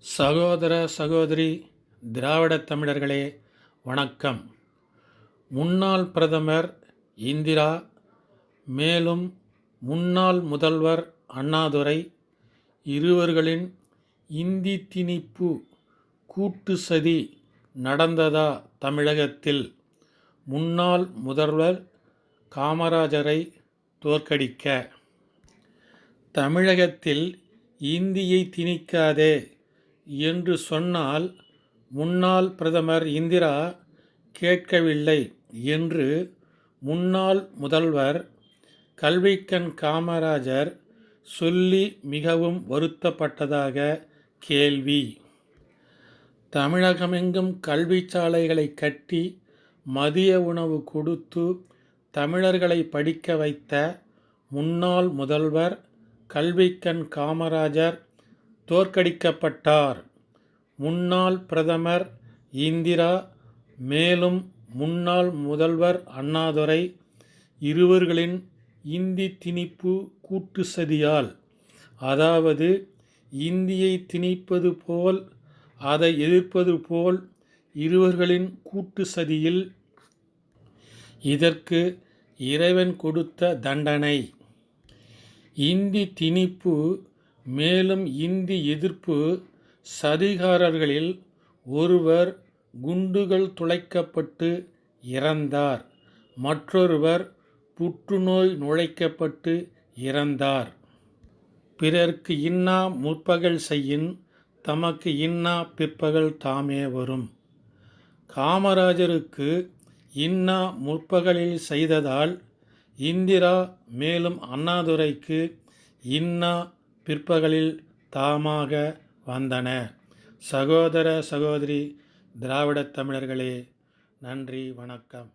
சகோதர சகோதரி திராவிடத் தமிழர்களே வணக்கம். முன்னாள் பிரதமர் இந்திரா மேலும் முன்னாள் முதல்வர் அண்ணாதுரை இருவர்களின் இந்தி திணிப்பு கூட்டு சதி நடந்ததா தமிழகத்தில்? முன்னாள் முதல்வர் காமராஜரை தோற்கடிக்க. தமிழகத்தில் இந்தியை திணிக்காதே என்று சொன்னால் முன்னாள் பிரதமர் இந்திரா கேட்கவில்லை என்று முன்னாள் முதல்வர் கல்விக்கண் காமராஜர் சொல்லி மிகவும் வருத்தப்பட்டதாக கேள்வி. தமிழகமெங்கும் கல்விச்சாலைகளை கட்டி மதிய உணவு கொடுத்து தமிழர்களை படிக்க வைத்த முன்னாள் முதல்வர் கல்விக்கண் காமராஜர் தோற்கடிக்கப்பட்டார். முன்னாள் பிரதமர் இந்திரா மேலும் முன்னாள் முதல்வர் அண்ணாதுரை இருவர்களின் இந்தி திணிப்பு கூட்டு சதியால் அதாவது இந்தியை திணிப்பது போல் அதை எதிர்ப்பது போல் இருவர்களின் கூட்டு சதியில் இதற்கு இறைவன் கொடுத்த தண்டனை. இந்தி திணிப்பு மேலும் இந்தி எதிர்ப்பு சதிகாரர்களில் ஒருவர் குண்டுகள் துளைக்கப்பட்டு இறந்தார் மற்றொருவர் புற்றுநோய் நுழைக்கப்பட்டு இறந்தார். பிறர்க்கு இன்னா முற்பகல் செய்யின் தமக்கு இன்னா பிற்பகல் தாமே வரும். காமராஜருக்கு இன்னா முற்பகலில் செய்ததால் இந்திரா மேலும் அண்ணாதுரைக்கு இன்னா பிற்பகலில் தாமாக வந்தன. சகோதர சகோதரி திராவிடத் தமிழர்களே நன்றி வணக்கம்.